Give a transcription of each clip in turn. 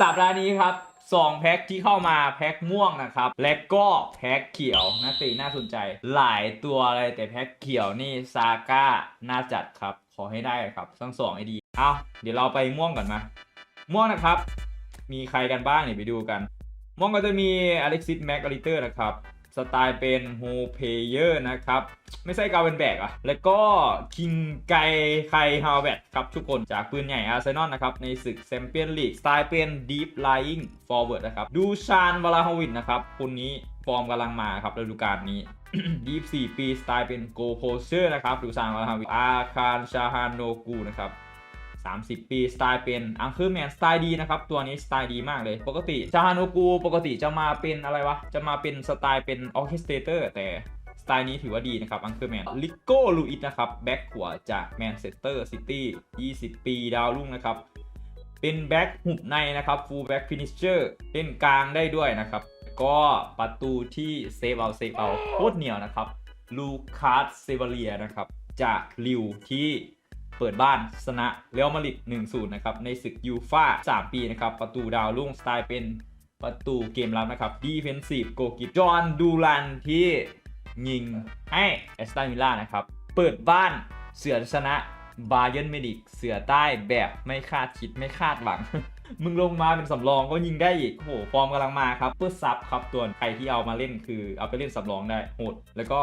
สัปดาห์นี้ครับสองแพ็คที่เข้ามาแพ็คม่วงนะครับ และก็แพ็คเขียวนะตีน่าสนใจ หลายตัวเลยแต่แพ็คเขียวนี่ซาก้าน่าจัดครับ ขอให้ได้ครับทั้งสองไอดีเอาเดี๋ยวเราไปม่วงก่อนมา ม่วงนะครับ มีใครกันบ้างเนี่ยไปดูกัน ม่วงก็จะมีอเล็กซิสแม็กอลิเตอร์นะครับ สไตล์เป็นโฮเพเยอร์นะครับ ไม่ใช่กาเวนแบกอะแล้วก็คิงไกไคฮาวเวตครับทุกคนจากปืนใหญ่อาร์เซนอลนะครับ ในศึกแชมเปี้ยนลีกสไตล์เป็น Deep Lying Forward นะครับ ดูชานวลาฮวินนะครับ คนนี้ฟอร์มกำลังมาครับฤดูกาลนี้ 24 ปี สไตล์เป็นโกโพเชอร์นะครับดูชานวาลาฮวิอาคารชาฮานโนกูนะครับ 30 ปีสไตล์เป็นอังคิลแมนสไตล์ดีนะครับ ตัวนี้สไตล์ดีมากเลย ปกติจาฮานุกูปกติจะมาเป็นอะไรวะ จะมาเป็นสไตล์เป็นออเคสเตเตอร์แต่สไตล์นี้ถือว่าดีนะครับอังเคิลแมนลิโก้ลูอิสนะครับ แบ็คขวาจากแมนเชสเตอร์ซิตี้20 ปีดาวรุ่งนะครับ เป็นแบ็คหุบในนะครับฟูลแบ็คฟินิชเชอร์เล่นกลางได้ด้วยนะครับ ก็ประตูที่เซฟเอาเซฟเอาโคตรเหนียวนะครับลูคัสเซเบเลียนะครับ จากลิวที่ เปิดบ้านชนะเรอัลมาดริด1-0นะครับในศึกยูฟ่า3ปีนะครับประตูดาวรุ่งสไตล์เป็นประตูเกมรับนะครับดีเฟนซีฟโกกิจอห์นดูรันที่ยิงให้แอสตันวิลล่านะครับเปิดบ้านเสือชนะบาเย r n นเมดิกเสือใต้แบบไม่คาดคิดไม่คาดหวัง มึงลงมาเป็นสำรองก็ยิงได้อีกโอ้โหฟอร์มกำลังมาครับเพื่อซับครับตัวใครที่เอามาเล่นคือเอาไปเล่นสำรองได้โหด แล้วก็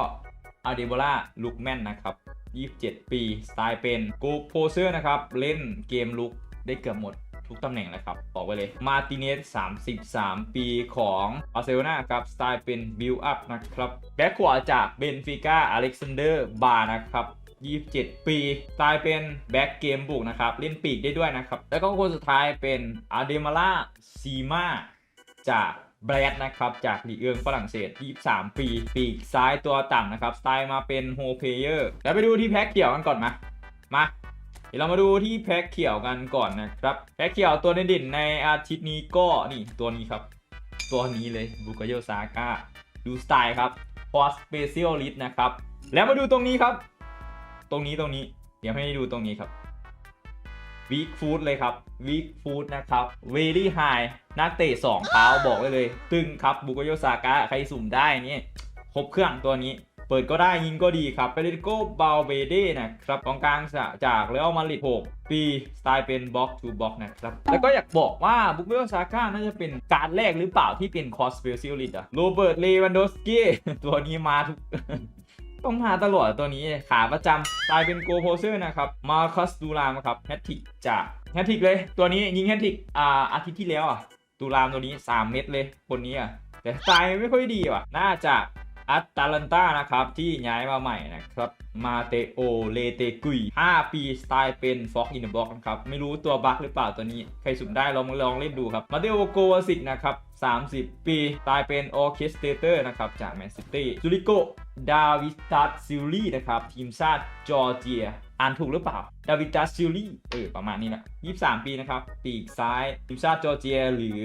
อาเดโบล่าลุกแม่นนะครับ 27 ปี สไตล์เป็นโกโพเซอร์นะครับ เล่นเกมลุกได้เกือบหมดทุกตำแหน่งเลยครับ บอกไว้เลย มาติเนส33 ปีของบาร์เซโลนาครับ สไตล์เป็นบิลอัพนะครับ แบ็คขวาจากเบนฟิก้าอเล็กซานเดอร์ บาร์นะครับ27 ปีสไตล์เป็นแบ็กเกมบุกนะครับ เล่นปีกได้ด้วยนะครับ แล้วก็คนสุดท้ายเป็นอาเดมาล่าซีมาจาก แบรดนะครับจากลีเอิงฝรั่งเศส 23 ปี ปีกซ้ายตัวต่ำนะครับสไตล์มาเป็นโฮเพเยอร์แล้วไปดูที่แพ็คเขียวกันก่อนมามาเดี๋ยวเรามาดูที่แพ็คเขียวกันก่อนนะครับ แพ็คเขียวตัวเด่นๆในอาทิตย์นี้ก็นี่ตัวนี้ครับ ตัวนี้เลยบุกโยซาก้าดูสไตล์ครับพอสเปเชียลลิสนะครับ แล้วมาดูตรงนี้ครับ ตรงนี้ตรงนี้ เดี๋ยวให้ดูตรงนี้ครับ วีคฟูดเลยครับวีคฟูดนะครับเวลี่ไฮนักเตะสองเท้าบอกไว้เลย ตึงครับบุกโยซากะใครสุ่มได้นี่ครบเครื่องตัวนี้ เปิดก็ได้ยิงก็ดีครับเปเรโกบาเบเดนะครับกองกลางจากเรอัลมาดริด6ปีสไตล์เป็นบ็อกทูบ็อกนะครับ แล้วก็อยากบอกว่าบุกโยซาก้าน่าจะเป็นการแรกหรือเปล่าที่เป็นคอสเปเชียลิตอะโรเบิร์ตเลวันโดสกี้ตัวนี้มาทุก ต้องหาตลอดตัวนี้ขาประจำตายเป็นโกโพเซอร์นะครับมาคัสตูรามครับแฮตติกจากแฮตติกเลย ตัวนี้ยิงแฮตติกอ่าอาทิตย์ที่แล้วอะตูรามตัวนี้ 3 เม็ดเลยคนนี้อะแต่ตายไม่ค่อยดีว่ะ น่าจะ อัตตาลันตานะครับ ที่ย้ายมาใหม่นะครับ มาเตโอ เลเตกุย 5 ปีสไตล์เป็นฟ็อกอินเดอะบล็อกนะครับ ไม่รู้ตัวบั๊กหรือเปล่าตัวนี้ ใครสุ่มได้ลองลองเล่นดูครับ มาเตโอโกวาสิกนะครับ 30 ปีสไตล์เป็นออเคสเตเตอร์นะครับ จากแมนซิตี้จูริโกดาวิตัสซิลลี่นะครับ ทีมชาติจอร์เจียอ่านถูกหรือเปล่า ดาวิตัสซิลลี่ เออ ประมาณนี้แหละ23 ปีนะครับ ปีกซ้าย ทีมชาติจอร์เจีย หรือ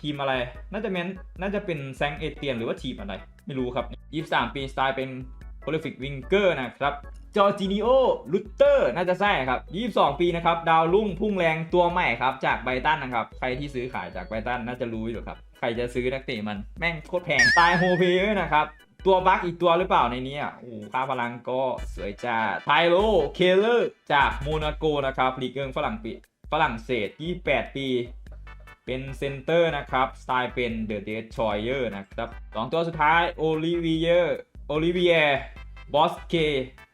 ทีมอะไร น่าจะแมนน่าจะเป็นแซงเอเตียน หรือว่าทีมอะไร ไม่รู้ครับ 23 ปีสไตล์เป็นโ o ลิฟิกวิงเกอร์นะครับ จอร์จินิโอลุตเตอร์น่าจะใช่ครับ 22 ปีนะครับ ดาวรุ่งพุ่งแรงตัวใหม่ครับ จากไบตันนะครับ ใครที่ซื้อขายจากไบตันน่าจะรู้อยู่ครับ ใครจะซื้อนักเตะมันแม่งโคตรแพงตล์โฮเพย์นะครับตัวบั๊กอีกตัวหรือเปล่าในนี้อะโอ้ค่าพลังก็สวยจ้าไทโรเคเลอร์จากโมนาโกนะครับลีกเอิงฝรั่งปีฝรั่งเศส 28 ปี เป็นเซนเตอร์นะครับ สไตล์เป็นเดอะเดชชอยเออร์นะครับสองตัวสุดท้ายโอลิเวียร์โอลิเวียบอสเค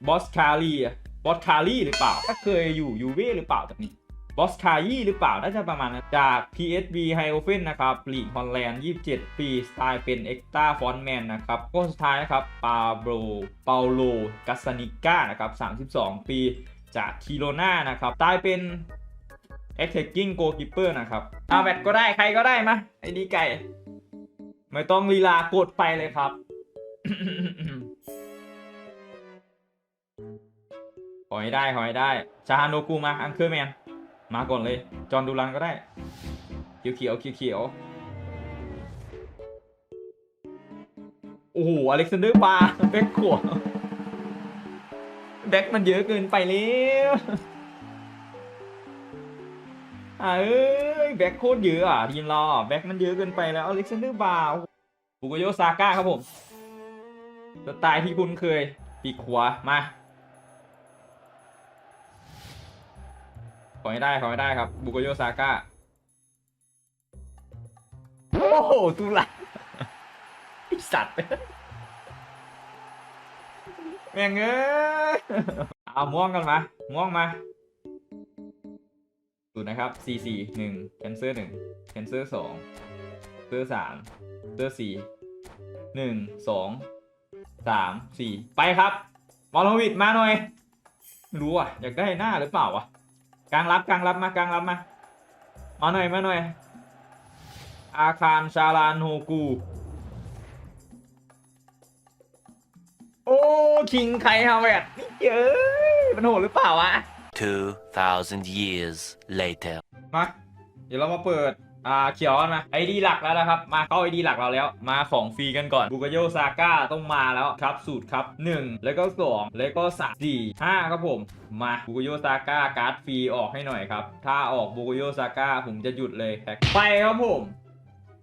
บอสคารีบอสคารีหรือเปล่าถ้าเคยอยู่ยูเว่หรือเปล่าแบบนี้บอสคายี่หรือเปล่า น่าจะประมาณนั้นจาก PSV h i o f e n นนะครับลีกฮอลแลนด์ 27 ปี สไตล์เป็นเอ็กตาฟอนแมนนะครับคนสุดท้ายนะครับ ปาโบรเปาโลกัสซานิก้านะครับ 32 ปี จากทีโรนานะครับ สไตล์เป็น attacking goalkeeper นะครับอาแบตก็ได้ใครก็ได้มาไอ้ดีไก่ ไม่ต้องลีลากดไปเลยครับขอให้ได้ขอให้ได้ ชาฮานโนกูมา อังเคอร์แมน มาก่อนเลย จอห์นดูรันก็ได้ เขียวเขียวเขียวเขียวโอ้โห อเล็กซานเดอร์บาร์แบ็คขวาแบ็คมันเยอะเกินไปแล้ว อ่าเอ้ยแบ็คโคตรเยอะอะทีมเราอะแบ็คมันเยอะเกินไปแล้วอเล็กซานเดอร์บาวบุกโยซาก้าครับผมสไตล์ที่คุ้นเคยปีกขวามา ขอให้ได้ขอให้ได้ครับ บุกโยซาก้าโอ้โหตุลาไอสัตว์แม่งเอ้ยเอาม่วงกันมาม่วงมาูตรนะครับ4 4 1แคนเซอร์1แคนเซอร์2เซอร์3เซอร์4 1 2 3 4 ไปครับบอลวิดมาหน่อย รู้อะ อยากได้หน้าหรือเปล่าวะกลางรับกลางรับมากลางรับมา มาหน่อยมาหน่อย อาคารชาลานโฮกู โอ้คิงไคฮาวเวดนี่เย้ยมันโหดหรือเปล่าวะ 2,000 years later. มาเดี๋ยวเรามาเปิดอ่าเขียวนมาไอดีหลักแล้วนะครับ มาเข้าไอดีหลักเราแล้ว มาของฟรีกันก่อนบุกโยซาก้าต้องมาแล้วครับสูตรครับ 1 แล้วก็ 2 แล้วก็3 4 5ครับผม มาบุกโยซาก้าการ์ดฟรีออกให้หน่อยครับ ถ้าออกบุกโยซาก้าผมจะหยุดเลยแพ็คไปครับผม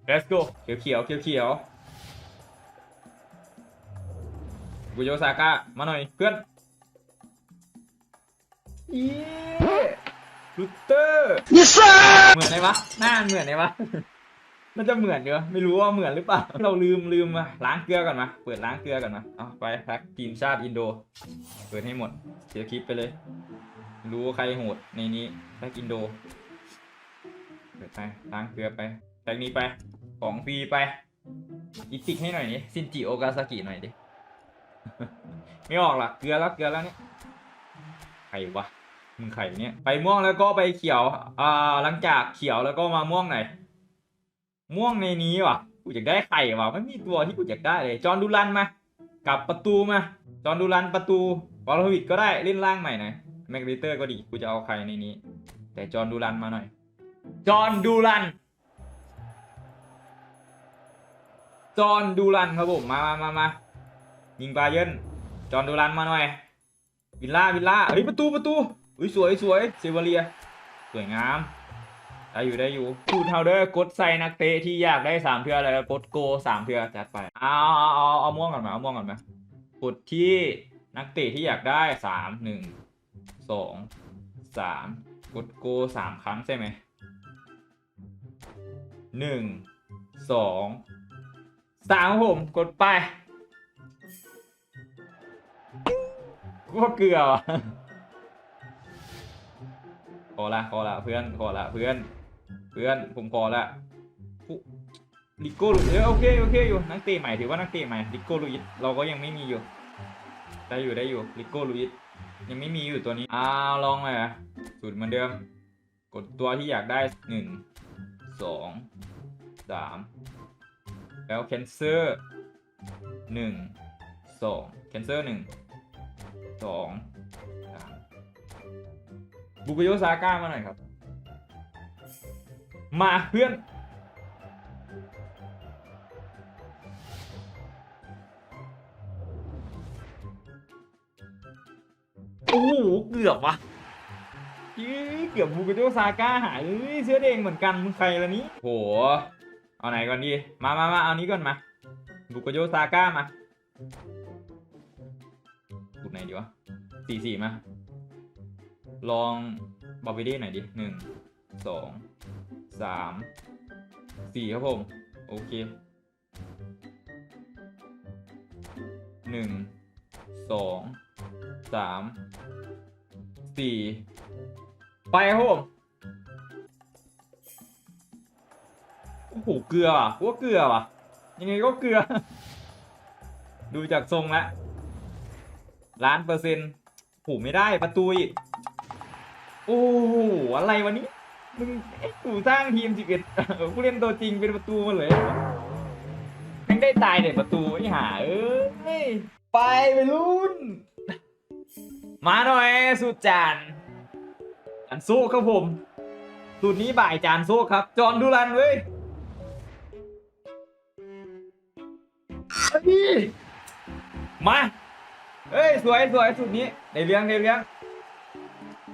let's go เขียวเขียวเขียวเขียวบุกโยซาก้ามาหน่อยเพื่อน เย้ลูเตอร์เหมือนไหมวะหน้าเหมือนไหมวะมันจะเหมือนเนอะไม่รู้ว่าเหมือนหรือเปล่าเราลืมลืมมาล้างเกลือก่อนมาเปิดล้างเกลือก่อนมาเอาไปแพ็กทีมชาติอินโดเปิดให้หมดเสียคลิปไปเลย รู้ว่าใครโหดในนี้แพ็กอินโดเปิดไปล้างเกลือไปแพ็กนี้ไปของฟรีไปอีพิกให้หน่อยดิซินจิโอกาซากิหน่อยดิไม่ออกล่ะเกลือแล้วเกลือแล้วเนี่ยใครวะ มึงไข่เนี่ยไปม่วงแล้วก็ไปเขียว อ่า หลังจากเขียวแล้วก็มาม่วงไหนอยม่วงในนี้ว่ะ กูอยากได้ไข่ว่ะ ไม่มีตัวที่กูอยากได้เลย จอห์นดูรันมา กับประตูมา จอห์นดูรันประตูวอลวิดก็ได้เล่นล่างใหม่หน่อยแม็กริเตอร์ก็ดี กูจะเอาใครในนี้ แต่จอห์นดูรันมาหน่อย จอห์นดูรัน จอห์นดูรันครับผม มามามามายิงบาเยินจอห์นดูรันมาหน่อย วิลล่าวิลล่าเฮ้ยประตูประตู อุ้ยสวยสวยเซเวเรีย สวยงามได้อยู่ได้อยู่พูดเทาเด้อกดใส่นักเตะที่อยากได้สามเทืออะไรกดโกสามเทือจัดไปเอาเอาเอาเอาม่วงก่อนมาเอาม่วงก่อนมากดที่นักเตะที่อยากได้สามหนึ่งสองสามกดโกสามครั้งใช่ไหมหนึ่งสองสามผมกดไปกูว่าเกลือ ว่ะขอละขอละเพื่อนขอละเพื่อน เพื่อนผมขอละลิโก้ลุยโอเคโอเคอยู่นักเตะใหม่ถือว่านักเตะใหม่ลิโก้ลุยเราก็ยังไม่มีอยู่ ได้อยู่ได้อยู่ลิโก้ลุยยังไม่มีอยู่ตัวนี้อ้าวลองเลยอะสูตรเหมือนเดิม กดตัวที่อยากได้หนึ่งสองสามแล้วแคนเซอร์หนึ่งสองแคนเซอร์หนึ่งสอง บุกโยซาก้ามาหน่อยครับ มาเพื่อน โอ้โห เกือบวะยี่เกือบบุกโยซาก้าหายเอ้ยเสื้อแดงเหมือนกันมึงใครละนี้โห เอาไหนก่อนดี มามามาเอานี้ก่อนมา บุกโยซาก้ามาบุกไหนดีวะสี่สี่มา ลองบอบิดี้หน่อยดิหนึ่งสองสามสี่ครับผม โอเคหนึ่งสองสามสี่ไปครับผมโอ้โหเกลือว่ะกูว่าเกลือว่ะ ยังไงก็เกลือ ดูจากทรงแล้วล้านเปอร์เซ็นต์โหไม่ได้ประตูอีก โอ้โหอะไรวันนี้มึงเอ๊ะกูสร้างทีม11ผู้เล่นตัวจริงเป็นประตูมาเลยแม่งได้ตายเนี่ยประตูไอ้ห่าเอ้ยไปไปรุ่น มาหน่อยสุดจานจานโซ่ครับผมสูตรนี้บ่ายจานโซ่ครับ จอห์นดูรันเว้ยเฮ้ยมา เฮ้ย สวยสวยสูตรนี้ในเรื่องในเรื่อง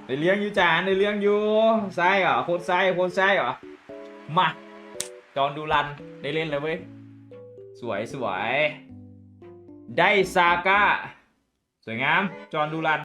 ในเลี้ยงอยู่จานในเลี้ยงอยู่ไส้เหรอโคตรไส้โคตรไส้เหรอมาจอนดูรันได้เล่นเลยเว้ยสวยสวย ได้ซาก้า สวยงาม จอนดูรัน